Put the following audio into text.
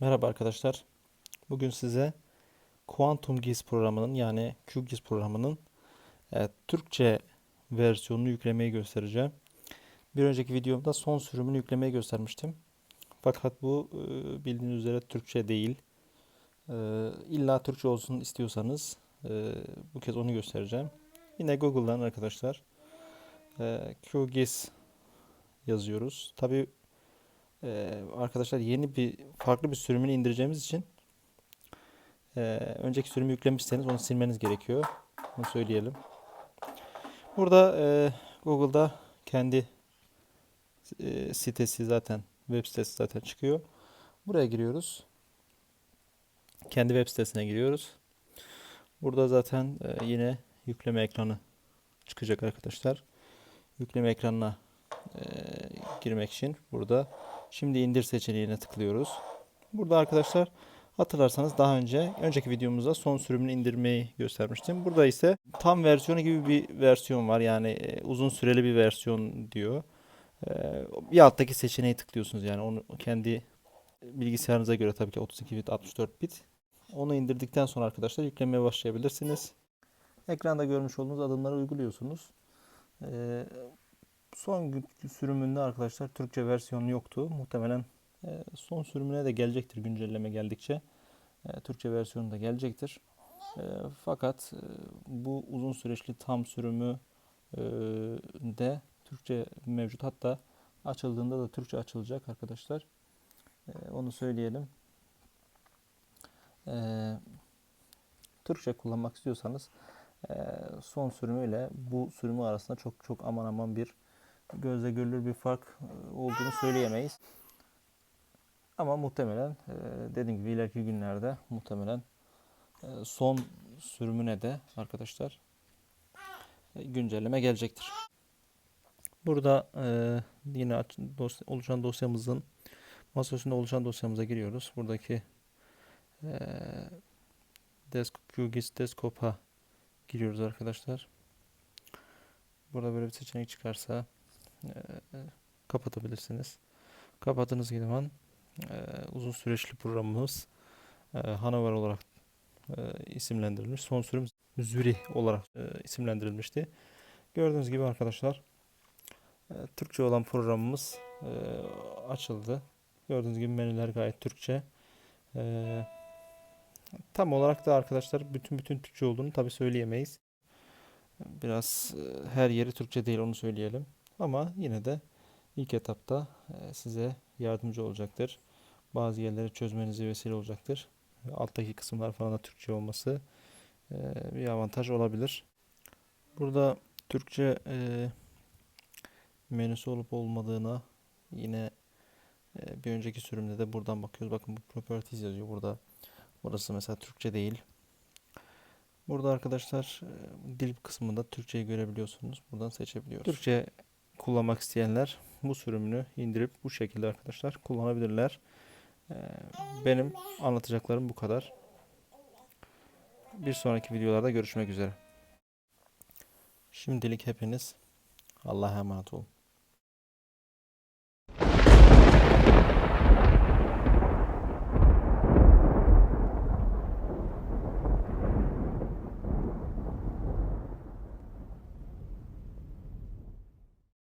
Merhaba arkadaşlar. Bugün size Quantum GIS programının yani QGIS programının e, Türkçe versiyonunu yüklemeyi göstereceğim. Bir önceki videomda son sürümünü yüklemeyi göstermiştim. Fakat bu e, bildiğiniz üzere Türkçe değil. E, illa Türkçe olsun istiyorsanız e, bu kez onu göstereceğim. Yine Google'dan arkadaşlar e, QGIS yazıyoruz. Tabii ee, arkadaşlar yeni bir farklı bir sürümünü indireceğimiz için e, önceki sürümü yüklemişseniz onu silmeniz gerekiyor. Bunu söyleyelim. Burada e, Google'da kendi e, sitesi zaten web sitesi zaten çıkıyor. Buraya giriyoruz. Kendi web sitesine giriyoruz. Burada zaten e, yine yükleme ekranı çıkacak arkadaşlar. Yükleme ekranına e, girmek için burada Şimdi indir seçeneğine tıklıyoruz. Burada arkadaşlar hatırlarsanız daha önce önceki videomuzda son sürümünü indirmeyi göstermiştim. Burada ise tam versiyonu gibi bir versiyon var. Yani e, uzun süreli bir versiyon diyor. E, bir alttaki seçeneği tıklıyorsunuz yani onu kendi bilgisayarınıza göre tabii ki 32 bit 64 bit. Onu indirdikten sonra arkadaşlar yüklemeye başlayabilirsiniz. Ekranda görmüş olduğunuz adımları uyguluyorsunuz. E, son sürümünde arkadaşlar Türkçe versiyonu yoktu. Muhtemelen son sürümüne de gelecektir güncelleme geldikçe. Türkçe versiyonu da gelecektir. Fakat bu uzun süreçli tam sürümü de Türkçe mevcut. Hatta açıldığında da Türkçe açılacak arkadaşlar. Onu söyleyelim. Türkçe kullanmak istiyorsanız son sürümüyle bu sürümü arasında çok çok aman aman bir gözle görülür bir fark olduğunu söyleyemeyiz. Ama muhtemelen e, dediğim gibi ileriki günlerde muhtemelen e, son sürümüne de arkadaşlar güncelleme gelecektir. Burada yine oluşan dosyamızın masaüstünde oluşan dosyamıza giriyoruz. Buradaki Desk, QGIS Desktop'a giriyoruz arkadaşlar. Burada böyle bir seçenek çıkarsa kapatabilirsiniz. Kapattığınız zaman e, uzun süreçli programımız e, Hanover olarak e, isimlendirilmiş. Son sürüm Zürih olarak e, isimlendirilmişti. Gördüğünüz gibi arkadaşlar e, Türkçe olan programımız e, açıldı. Gördüğünüz gibi menüler gayet Türkçe. E, tam olarak da arkadaşlar bütün bütün Türkçe olduğunu tabi söyleyemeyiz. Biraz e, her yeri Türkçe değil onu söyleyelim. Ama yine de ilk etapta e, size yardımcı olacaktır. Bazı yerleri çözmenize vesile olacaktır. Alttaki kısımlar falan da Türkçe olması e, bir avantaj olabilir. Burada Türkçe e, menüsü olup olmadığına yine bir önceki sürümde de buradan bakıyoruz. Bakın bu properties yazıyor burada. Burası mesela Türkçe değil. Burada arkadaşlar dil kısmında Türkçeyi görebiliyorsunuz. Buradan seçebiliyoruz. Türkçe kullanmak isteyenler bu sürümünü indirip bu şekilde arkadaşlar kullanabilirler. Ee, benim anlatacaklarım bu kadar. Bir sonraki videolarda görüşmek üzere. Şimdilik hepiniz Allah'a emanet olun.